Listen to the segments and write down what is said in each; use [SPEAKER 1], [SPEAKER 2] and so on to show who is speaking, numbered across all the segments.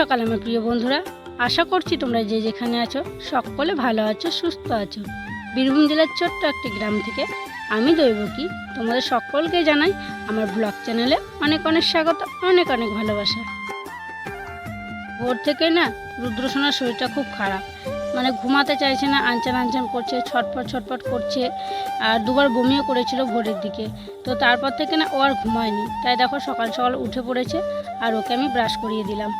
[SPEAKER 1] সকাল, আমার প্রিয় বন্ধুরা। আশা করছি তোমরা যে যেখানে আছো, সকলে ভালো আছো, সুস্থ আছো। বীরভূম জেলার ছোট্ট একটি গ্রাম থেকে আমি দৈবকী তোমাদের সকলকে জানাই আমার ব্লগ চ্যানেলে অনেক অনেক স্বাগত, অনেক অনেক ভালোবাসা। ভোর থেকে না রুদ্রসোনার শরীরটা খুব খারাপ। মানে ঘুমাতে চাইছে না, আনচান আনচান করছে ছটফট ছটফট করছে, আর দুবার বমিও করেছিল ভোরের দিকে। তো তারপর থেকে না ও আর ঘুমায়নি। তাই দেখো সকাল সকাল উঠে পড়েছে আর ওকে আমি ব্রাশ করিয়ে দিলাম।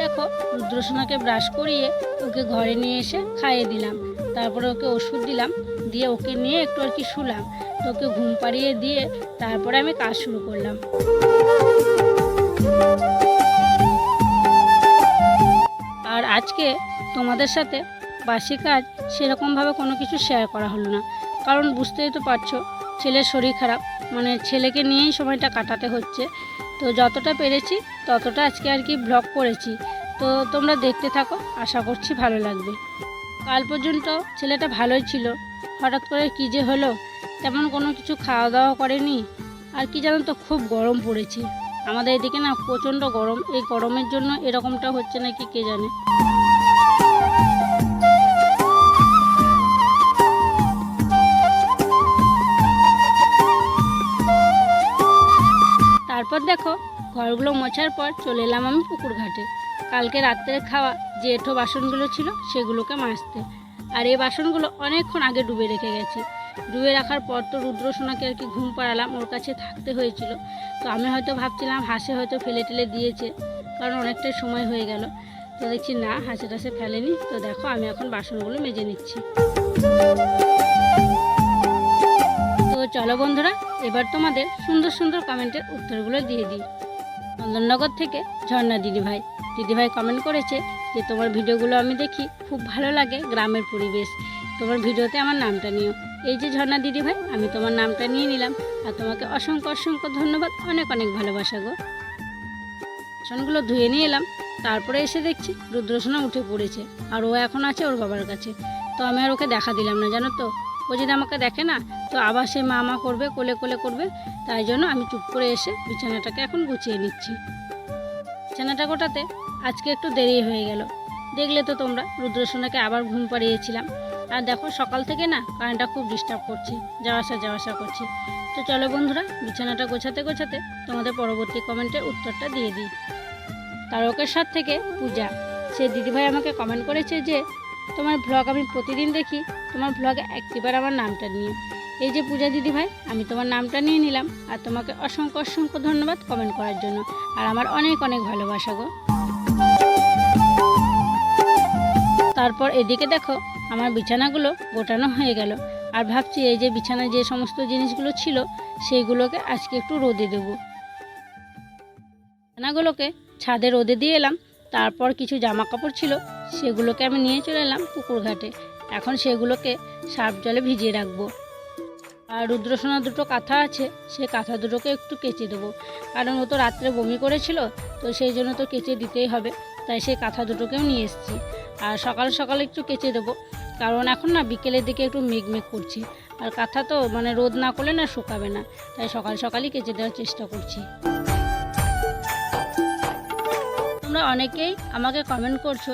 [SPEAKER 1] দেখো রুদ্রসোনাকে ব্রাশ করিয়ে ওকে ঘরে নিয়ে এসে খাইয়ে দিলাম। তারপরে ওকে ওষুধ দিলাম। দিয়ে ওকে নিয়ে একটু আর কি শুলাম। তো ওকে ঘুম পাড়িয়ে দিয়ে তারপরে আমি কাজ শুরু করলাম। আর আজকে তোমাদের সাথে বাসি কাজ সেরকমভাবে কোনো কিছু শেয়ার করা হলো না। কারণ বুঝতেই তো পারছ, ছেলের শরীর খারাপ। মানে ছেলেকে নিয়েই সময়টা কাটাতে হচ্ছে। তো যতটা পেরেছি ততটা আজকে আর কি ব্লগ করেছি। তো তোমরা দেখতে থাকো, আশা করছি ভালো লাগবে। কাল পর্যন্ত ছেলেটা ভালোই ছিল। হঠাৎ করে কী যে হলো? তেমন কোনো কিছু খাওয়া দাওয়া করেনি। আর কি জানো তো, খুব গরম পড়েছে। আমাদের এদিকে না প্রচণ্ড গরম। এই গরমের জন্য এরকমটা হচ্ছে নাকি কে জানে? তারপর দেখো, ঘরগুলো মোছার পর চলে এলাম আমি পুকুর ঘাটে। কালকে রাত্রে খাওয়া যে এঁঠো বাসনগুলো ছিল, সেগুলোকে মাজতে। আর এই বাসনগুলো অনেকক্ষণ আগে ডুবে রেখে গেছি। ডুবে রাখার পর তো রুদ্রসোনাকে আর কি ঘুম পাড়ালাম, ওর কাছে থাকতে হয়েছিল। তো আমি হয়তো ভাবছিলাম হাসে হয়তো ফেলে টেলে দিয়েছে, কারণ অনেকটাই সময় হয়ে গেল। তো দেখছি, না, হাসে টাসে ফেলেনি। তো দেখো, আমি এখন বাসনগুলো মেজে নিচ্ছি। তো চলো বন্ধুরা, এবার তোমাদের সুন্দর সুন্দর কমেন্টের উত্তরগুলো দিয়ে দিই। চন্দননগর থেকে ঝর্ণা দিদিভাই। দিদিভাই কমেন্ট করেছে যে তোমার ভিডিওগুলো আমি দেখি, খুব ভালো লাগে গ্রামের পরিবেশ। তোমার ভিডিওতে আমার নামটা নিও। এই যে ঝর্ণা দিদিভাই, আমি তোমার নামটা নিয়ে নিলাম। আর তোমাকে অসংখ্য অসংখ্য ধন্যবাদ, অনেক অনেক ভালোবাসা গো। বাসনগুলো ধুয়ে নিয়ে এলাম, তারপরে এসে দেখছি রুদ্রসোনা উঠে পড়েছে, আর ও এখন আছে ওর বাবার কাছে। তো আমি আর ওকে দেখা দিলাম না, জানো তো? ও যদি আমাকে দেখে না, তো আবার সে মা মা করবে, কোলে কোলে করবে। তাই জন্য আমি চুপ করে এসে বিছানাটাকে এখন গুছিয়ে নিচ্ছি। বিছানাটা গোটাতে আজকে একটু দেরি হয়ে গেল। দেখলে তো তোমরা, রুদ্রসোনাকে আবার ঘুম পাড়িয়েছিলাম। আর দেখো, সকাল থেকে না কারেন্টটা খুব ডিস্টার্ব করছে যাওয়া আসা যাওয়া আসা করছে। তো চলো বন্ধুরা, বিছানাটা গোছাতে গোছাতে তোমাদের পরবর্তী কমেন্টের উত্তরটা দিয়ে দিই। তারকের সাথ থেকে পূজা, সে দিদিভাই আমাকে কমেন্ট করেছে যে, তোমার ভ্লগ আমি প্রতিদিন দেখি, তোমার ভ্লগে একটিবার আমার নামটা নিয়ে এই যে পূজা দিদিভাই, আমি তোমার নামটা নিয়ে নিলাম। আর তোমাকে অসংখ্য অসংখ্য ধন্যবাদ কমেন্ট করার জন্য। আর আমার অনেক অনেক ভালোবাসা গো। তারপর এদিকে দেখো, আমার বিছানাগুলো গোটানো হয়ে গেল। আর ভাবছি এই যে বিছানায় যে সমস্ত জিনিসগুলো ছিল, সেইগুলোকে আজকে একটু রোদে দেবো। বিছানাগুলোকে ছাদে রোদে দিয়ে এলাম, তারপর কিছু জামা কাপড় ছিল, সেগুলোকে আমি নিয়ে চলে এলাম পুকুর ঘাটে এখন সেগুলোকে সার্ফ জলে ভিজিয়ে রাখব। আর রুদ্রসোনা দুটো কাঁথা আছে, সে কাঁথা দুটোকে একটু কেচে দেবো। কারণ ও তো রাত্রে বমি করেছিল, তো সেই জন্য তো কেচে দিতেই হবে। তাই সেই কাঁথা দুটোকেও নিয়ে এসেছি। আর সকাল সকালে একটু কেচে দেবো। কারণ এখন না বিকেলের দিকে একটু মেঘ মেঘ করছি। আর কাঁথা তো মানে রোদ না করলে না শুকাবে না। তাই সকাল সকালই কেচে দেওয়ার চেষ্টা করছি। তোমরা অনেকেই আমাকে কমেন্ট করছ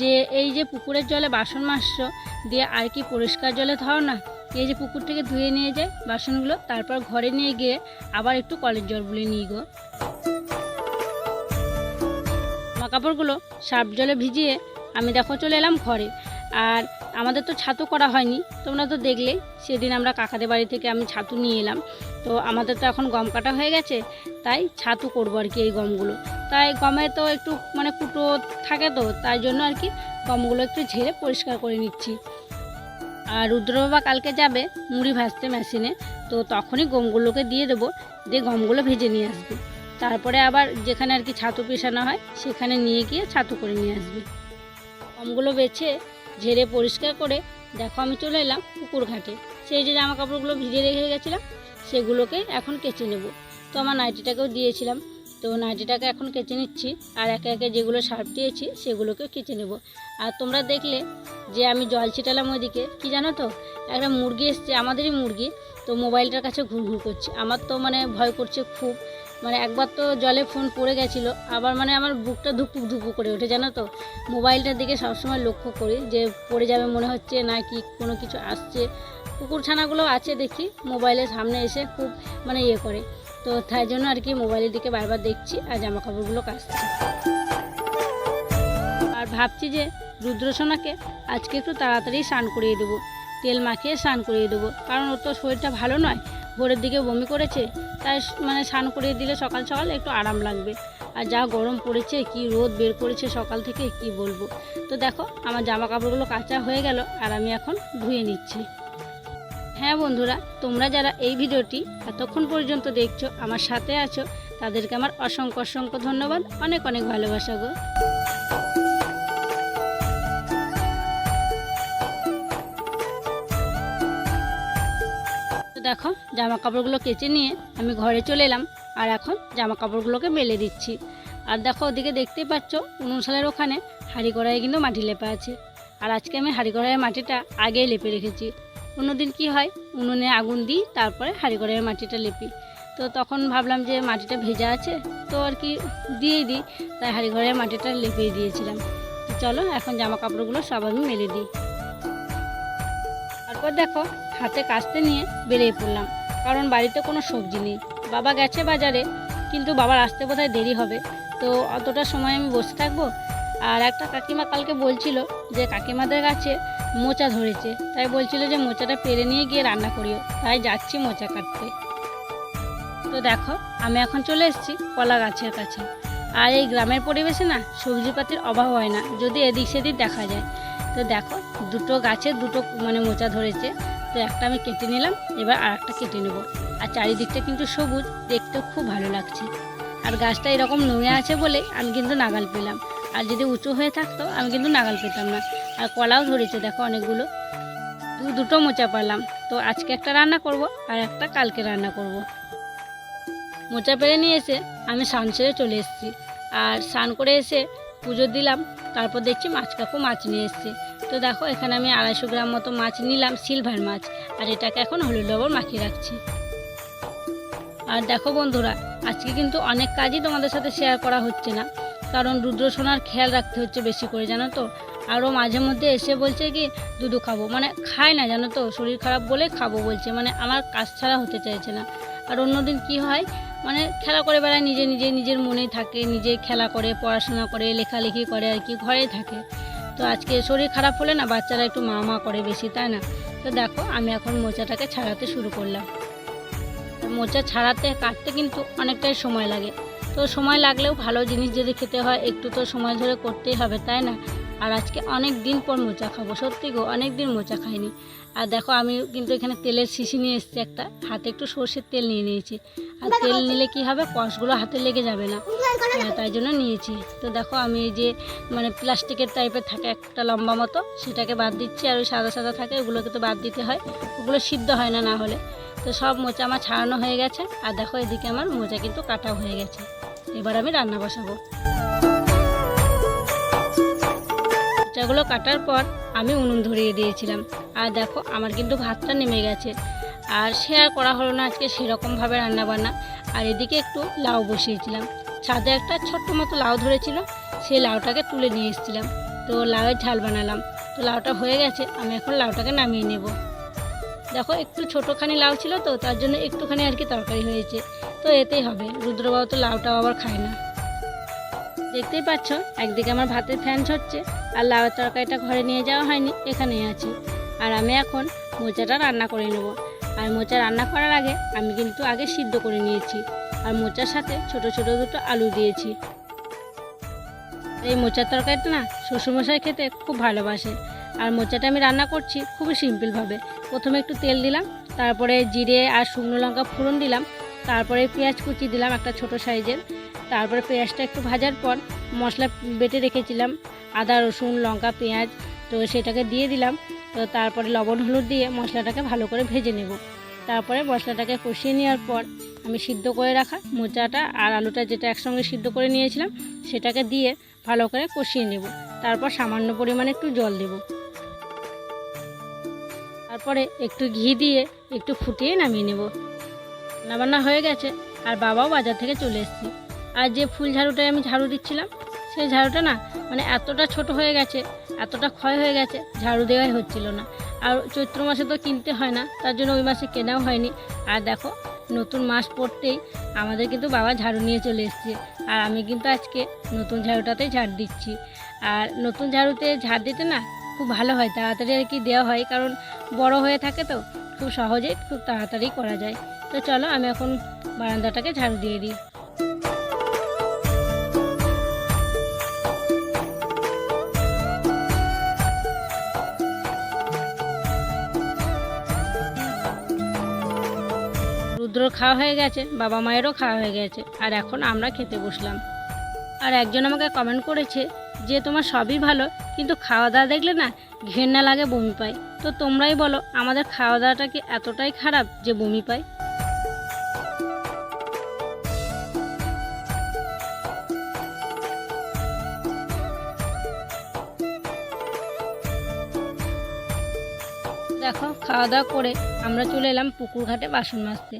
[SPEAKER 1] যে, এই যে পুকুরের জলে বাসন মাজছো, দিয়ে আর কি পরিষ্কার জলে ধাও না, এই যে পুকুর থেকে ধুয়ে নিয়ে যায় বাসনগুলো, তারপর ঘরে নিয়ে গিয়ে আবার একটু কলের জল বলে নিয়ে গো। জামা কাপড়গুলো সার্ফ জলে ভিজিয়ে আমি দেখো চলে এলাম ঘরে। আর আমাদের তো ছাতু করা হয়নি, তোমরা তো দেখলে, সেদিন আমরা কাকাদের বাড়ি থেকে আমি ছাতু নিয়ে এলাম। তো আমাদের তো এখন গম কাটা হয়ে গেছে, তাই ছাতু করব আর কি এই গমগুলো। তাই গমে তো একটু মানে কুটো থাকে তো, তাই জন্য আর কি গমগুলো একটু ঝেড়ে পরিষ্কার করে নিচ্ছি। আর রুদ্র বাবা কালকে যাবে মুড়ি ভাজতে মেশিনে, তো তখনই গমগুলোকে দিয়ে দেবো, দিয়ে গমগুলো ভেজে নিয়ে আসবে। তারপরে আবার যেখানে আর কি ছাতু পেশানো হয়, সেখানে নিয়ে গিয়ে ছাতু করে নিয়ে আসবে। কমগুলো বেছে ঝেড়ে পরিষ্কার করে দেখো আমি চলে এলাম পুকুর ঘাটে। সেই যে জামা কাপড়গুলো ভিজে রেখে গেছিলাম, সেগুলোকে এখন কেচে নেব। তো আমার নাইটিটাকেও দিয়েছিলাম। তো নাইটিটাকে এখন কেচে নিচ্ছি আর একে একে যেগুলো সার্ফ দিয়েছি সেগুলোকেও কেচে নেব। আর তোমরা দেখলে যে আমি জল ছিটালাম ওইদিকে, কি জানো তো? একটা মুরগি এসছে, আমাদেরই মুরগি। তো মোবাইলটার কাছে ঘুরঘুর করছে। আমার তো মানে ভয় করছে খুব। মানে একবার তো জলে ফোন পড়ে গেছিল, আবার মানে আমার বুকটা ধুপুক ধুকপুক করে ওঠে, জানো তো? মোবাইলটার দিকে সবসময় লক্ষ্য করি যে পড়ে যাবে মনে হচ্ছে না কি কোনো কিছু আসছে। কুকুর ছানাগুলো আছে দেখি মোবাইলের সামনে এসে খুব মানে ইয়ে করে। তো তাই জন্য আর কি মোবাইলের দিকে বারবার দেখছি আর জামা কাপড়গুলো কাচছি। আর ভাবছি যে রুদ্রসোনাকে আজকে একটু তাড়াতাড়ি স্নান করিয়ে দেবো। তেল মাখিয়ে স্নান করিয়ে দেবো। কারণ ওর তো শরীরটা ভালো নয় ভোরের দিকে বমি করেছে, তাই মানে স্নান করিয়ে দিলে সকাল সকাল একটু আরাম লাগবে। আর যা গরম পড়েছে, কি রোদ বের করেছে সকাল থেকে, কি বলব? তো দেখো, আমার জামা কাপড়গুলো কাঁচা হয়ে গেল, আর আমি এখন ধুয়ে নিচ্ছি। হ্যাঁ বন্ধুরা, তোমরা যারা এই ভিডিওটি এতক্ষণ পর্যন্ত দেখছ, আমার সাথে আছো, তাদেরকে আমার অসংখ্য অসংখ্য ধন্যবাদ, অনেক অনেক ভালোবাসা গো। দেখো জামা কাপড়গুলো কেচে নিয়ে আমি ঘরে চলে এলাম আর এখন জামা কাপড়গুলোকে মেলে দিচ্ছি। আর দেখো, ওদিকে দেখতেই পাচ্ছ, উনুন শালের ওখানে হাঁড়ি কড়াইয়ে কিন্তু মাটি লেপা আছে। আর আজকে আমি হাঁড়ি কড়াইয়ের মাটিটা আগেই লেপে রেখেছি। অন্যদিন কি হয়, উনুনে আগুন দিই, তারপরে হাঁড়ি কড়াইয়ের মাটিটা লেপি। তো তখন ভাবলাম যে মাটিটা ভেজা আছে, তো আর কি দিয়েই দিই, তাই হাঁড়ি কড়াইয়ের মাটিটা লেপিয়ে দিয়েছিলাম। চলো, এখন জামা কাপড়গুলো সব আমি মেলে দিই। তারপর দেখো হাতে কাস্তে নিয়ে বেরিয়ে পড়লাম। কারণ বাড়িতে কোনো সবজি নেই। বাবা গেছে বাজারে, কিন্তু বাবার আসতে বোধহয় দেরি হবে। তো অতটা সময় আমি বসে থাকব। আর একটা কাকিমা কালকে বলছিল যে, কাকিমাদের গাছে মোচা ধরেছে। তাই বলছিল যে, মোচাটা পেরে নিয়ে গিয়ে রান্না করিও। তাই যাচ্ছি মোচা কাটতে। তো দেখো, আমি এখন চলে এসেছি কলা গাছের কাছে। আর এই গ্রামের পরিবেশে না সবজিপাতির অভাব হয় না, যদি এদিক সেদিক দেখা যায়। তো দেখো, দুটো গাছে দুটো মানে মোচা ধরেছে। তো একটা আমি কেটে নিলাম, এবার আর একটা কেটে নেব। আর চারিদিকটা কিন্তু সবুজ, দেখতেও খুব ভালো লাগছে। আর গাছটা এরকম নুয়ে আছে বলে আমি কিন্তু নাগাল পেলাম। আর যদি উঁচু হয়ে থাকতো, আমি কিন্তু নাগাল পেতাম না। আর কলাও ধরেছে, দেখো অনেকগুলো। দু দুটো মোচা পারলাম। তো আজকে একটা রান্না করব, আর একটা কালকে রান্না করব। মোচা পেরে নিয়ে এসে আমি স্নান সেরে চলে এসেছি। আর স্নান করে এসে পুজো দিলাম, তারপর দেখছি মাছ কাকু মাছ নিয়ে এসছে। তো দেখো, এখানে আমি আড়াইশো গ্রাম মতো মাছ নিলাম সিলভার মাছ। আর এটাকে এখন হলুদ লবণ মাখিয়ে রাখছি। আর দেখো বন্ধুরা, আজকে কিন্তু অনেক কাজই তোমাদের সাথে শেয়ার করা হচ্ছে না। কারণ রুদ্র সোনার খেয়াল রাখতে হচ্ছে বেশি করে, জানো তো? আরও মাঝে মধ্যে এসে বলছে কি দুধু খাব। মানে খায় না, জানো তো? শরীর খারাপ বলে খাব বলছে। মানে আমার কাজ ছাড়া হতে চাইছে না। আর অন্যদিন কি হয় মানে খেলা করে বেড়ায়, নিজে নিজে নিজের মনেই থাকে, নিজে খেলা করে, পড়াশোনা করে, লেখালেখি করে আর কি, ঘরেই থাকে। তো আজকে শরীর খারাপ হলে না বাচ্চারা একটু মা মা করে বেশি, তাই না? তো দেখো, আমি এখন মোচাটাকে ছাড়াতে শুরু করলাম। মোচা ছাড়াতে, কাটতে কিন্তু অনেকটাই সময় লাগে। তো সময় লাগলেও ভালো জিনিস যদি খেতে হয়, একটু তো সময় ধরে করতেই হবে, তাই না? আর আজকে অনেক দিন পর মোচা খাব। সত্যি গো অনেক দিন মোচা খাইনি। আর দেখো আমি কিন্তু এখানে তেলের শিশি নিয়ে এসেছি একটা। হাতে একটু সর্ষের তেল নিয়ে নিয়েছি। আর তেল নিলে কি হবে? কষগুলো হাতে লেগে যাবে না। হ্যাঁ, তাই জন্য নিয়েছি। তো দেখো আমি এই যে মানে প্লাস্টিকের টাইপের থাকে একটা লম্বা মতো সেটাকে বাদ দিচ্ছি। আর ওই সাদা সাদা থাকে ওগুলোকে তো বাদ দিতে হয়। ওগুলো সিদ্ধ হয় না না হলে। তো সব মোচা আমার ছাড়ানো হয়ে গেছে। আর দেখো এদিকে আমার মোচা কিন্তু কাটা হয়ে গেছে। এবার আমি রান্না বসাবো। মোচাগুলো কাটার পর আমি উনুন ধরিয়ে দিয়েছিলাম। আর দেখো, আমার কিন্তু ভাতটা নেমে গেছে। আর শেয়ার করা হলো না আজকে সেরকমভাবে রান্না বান্না আর এদিকে একটু লাউ বসিয়েছিলাম। ছাদে একটা ছোট্ট মতো লাউ ধরেছিল সেই লাউটাকে তুলে নিয়ে এসেছিলাম। তো লাউয়ের ঝাল বানালাম। তো লাউটা হয়ে গেছে, আমি এখন লাউটাকে নামিয়ে নেব। দেখো, একটু ছোটোখানি লাউ ছিল তো, তার জন্য একটুখানি আর কি তরকারি হয়েছে। তো এতেই হবে, রুদ্রবাবু তো লাউটাও আবার খায় না। দেখতেই পাচ্ছ, একদিকে আমার ভাতের ফ্যান হচ্ছে আর লাউয়ের তরকারিটা ঘরে নিয়ে যাওয়া হয়নি, এখানেই আছে। আর আমি এখন মোচাটা রান্না করে নেব। আর মোচা রান্না করার আগে আমি কিন্তু আগে সিদ্ধ করে নিয়েছি। আর মোচার সাথে ছোট ছোট দুটো আলু দিয়েছি। এই মোচার তরকারিটা না শ্বশুরমশাই খেতে খুব ভালোবাসে। আর মোচাটা আমি রান্না করছি খুবই সিম্পলভাবে। প্রথমে একটু তেল দিলাম, তারপরে জিরে আর শুকনো লঙ্কা ফোড়ন দিলাম, তারপরে পেঁয়াজ কুচি দিলাম একটা ছোট সাইজের। তারপরে পেঁয়াজটা একটু ভাজার পর মশলা বেটে রেখেছিলাম। আদা, রসুন, লঙ্কা, পেঁয়াজ, তো সেটাকে দিয়ে দিলাম। তো তারপরে লবণ, হলুদ দিয়ে মশলাটাকে ভালো করে ভেজে নেব। তারপরে মশলাটাকে কষিয়ে নেওয়ার পর আমি সিদ্ধ করে রাখা মোচাটা আর আলুটা যেটা একসঙ্গে সিদ্ধ করে নিয়েছিলাম, সেটাকে দিয়ে ভালো করে কষিয়ে নেব। তারপর সামান্য পরিমাণে একটু জল দেব। তারপরে একটু ঘি দিয়ে একটু ফুটিয়ে নামিয়ে নেব। রান্নাবান্না হয়ে গেছে, আর বাবাও বাজার থেকে চলে এসেছে। আর যে ফুল ঝাড়ুটায় আমি ঝাড়ু দিচ্ছিলাম সেই ঝাড়ুটা না মানে এতটা ছোট হয়ে গেছে, এতটা ক্ষয় হয়ে গেছে, ঝাড়ু দেওয়াই হচ্ছিল না। আর চৈত্র মাসে তো কিনতে হয় না, তার জন্য ওই মাসে কেনাও হয়নি। আর দেখো, নতুন মাস পড়তেই আমাদের কিন্তু বাবা ঝাড়ু নিয়ে চলে এসছে, আর আমি কিন্তু আজকে নতুন ঝাড়ুটাতেই ঝাড় দিচ্ছি। আর নতুন ঝাড়ুতে ঝাড় দিতে না খুব ভালো হয়, তাড়াতাড়ি আর কি দেওয়া হয়, কারণ বড় হয়ে থাকে তো খুব সহজেই খুব তাড়াতাড়ি করা যায়। তো চলো, আমি এখন বারান্দাটাকে ঝাড়ু দিয়ে দিই। রুদ্রর খাওয়া হয়ে গেছে, বাবা মায়েরও খাওয়া হয়ে গেছে, আর এখন আমরা খেতে বসলাম। আর একজন আমাকে কমেন্ট করেছে যে, তোমার সবই ভালো, কিন্তু খাওয়া দাওয়া দেখলে না ঘেন্না লাগে বমি পায়। তো তোমরাই বলো, আমাদের খাওয়া দাওয়াটা কি এতটাই খারাপ যে বমি পায়? দেখো খাওয়া দাওয়া করে আমরা চলে এলাম পুকুর ঘাটে বাসন মাজতে।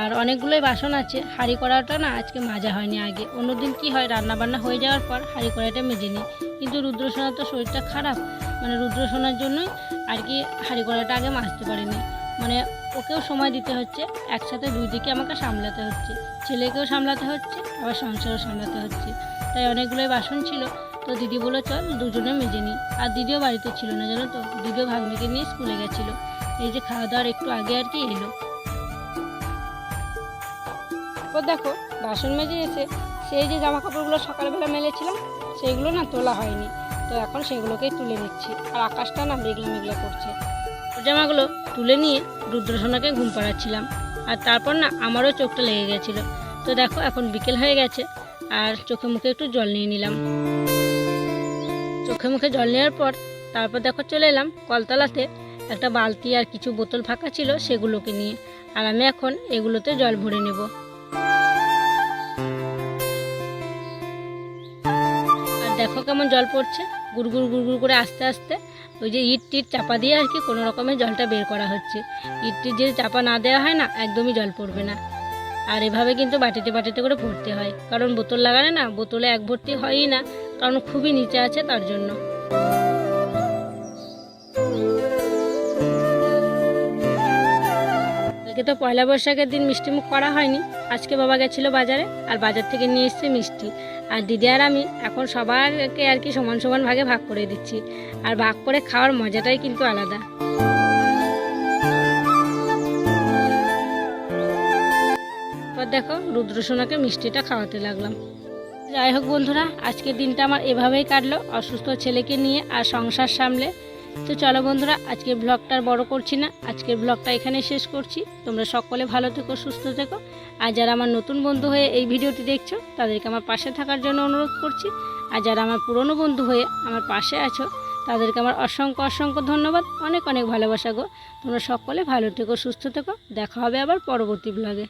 [SPEAKER 1] আর অনেকগুলোই বাসন আছে। হাঁড়ি কড়াটা না আজকে মাজা হয়নি আগে। অন্যদিন কি হয় রান্না বান্না হয়ে যাওয়ার পর হাঁড়ি কড়াইটা মেজে নিই। কিন্তু রুদ্রসোনার তো শরীরটা খারাপ। মানে রুদ্রসোনার জন্যই আর কি হাঁড়ি কড়াইটা আগে মাজতে পারিনি। মানে ওকেও সময় দিতে হচ্ছে, একসাথে দুই দিকে আমাকে সামলাতে হচ্ছে। ছেলেকেও সামলাতে হচ্ছে, আবার সংসারও সামলাতে হচ্ছে। তাই অনেকগুলোই বাসন ছিল। তো দিদি বলে চল দুজনে মেজে নিই। আর দিদিও বাড়িতে ছিল না জানো তো? দিদিও ভাগ্নিকে নিয়ে স্কুলে গেছিল। এই যে খাওয়া দাওয়ার একটু আগে আর কি এলো। তারপর দেখো, বাসন মেজে এসে সেই যে জামা কাপড়গুলো সকালবেলা মেলেছিলাম, সেইগুলো না তোলা হয়নি। তো এখন সেগুলোকেই তুলে নিচ্ছি। আর আকাশটা না মেঘলা মেঘলা করছে। জামাগুলো তুলে নিয়ে রুদ্রসোনাকে ঘুম পাড়াচ্ছিলাম। আর তারপর না আমারও চোখটা লেগে গেছিল। তো দেখো, এখন বিকেল হয়ে গেছে, আর চোখে মুখে একটু জল নিয়ে নিলাম। চোখে মুখে জল নেওয়ার পর তারপর দেখো, চলে এলাম কলতলাতে। একটা বালতি আর কিছু বোতল ফাঁকা ছিল সেগুলোকে নিয়ে। আর আমি এখন এগুলোতে জল ভরে নেব। দেখো কেমন জল পড়ছে। গুড়গুড় গুড়গুড় করে আস্তে আস্তে ওই যে ইট টিট চাপা দিয়ে আর কি কোনো রকমের জলটা বের করা হচ্ছে। ইট টিট যদি চাপা না দেওয়া হয় না, একদমই জল পড়বে না। আর এভাবে কিন্তু বাটিতে বাটিতে করে ভরতে হয়। কারণ বোতল লাগালে না, বোতলে এক ভর্তি হয়ই না, কারণ খুবই নিচে আছে তার জন্য। কালকে তো পয়লা বৈশাখের দিন মিষ্টি মুখ করা হয়নি। আজকে বাবা গেছিল বাজারে, আর বাজার থেকে নিয়ে এসছে মিষ্টি। আর দিদি আর আমি এখন সবাইকে আর কি সমান সমান ভাগে ভাগ করে দিচ্ছি। আর ভাগ করে খাওয়ার মজাটাই কিন্তু আলাদা। দেখো রুদ্রসোনাকে মিষ্টিটা খাওয়াতে লাগলাম। যাই হোক বন্ধুরা, আজকের দিনটা আমার এভাবেই কাটলো। অসুস্থ ছেলেকে নিয়ে আর সংসার সামলে তো চলো বন্ধুরা, আজকের ব্লগটা বড় করছি না। আজকের ব্লগটা এখানে শেষ করছি। তোমরা সকলে ভালো থেকো, সুস্থ থেকো। আর যারা আমার নতুন বন্ধু হয়ে এই ভিডিওটি দেখছ, তাদেরকে আমার পাশে থাকার জন্য অনুরোধ করছি। আর যারা আমার পুরনো বন্ধু হয়ে আমার পাশে আছো, তাদেরকে আমার অসংখ্য অসংখ্য ধন্যবাদ। অনেক অনেক ভালোবাসা গো। তোমরা সকলে ভালো থেকো, সুস্থ থেকো। দেখা হবে আবার পরবর্তী ব্লগে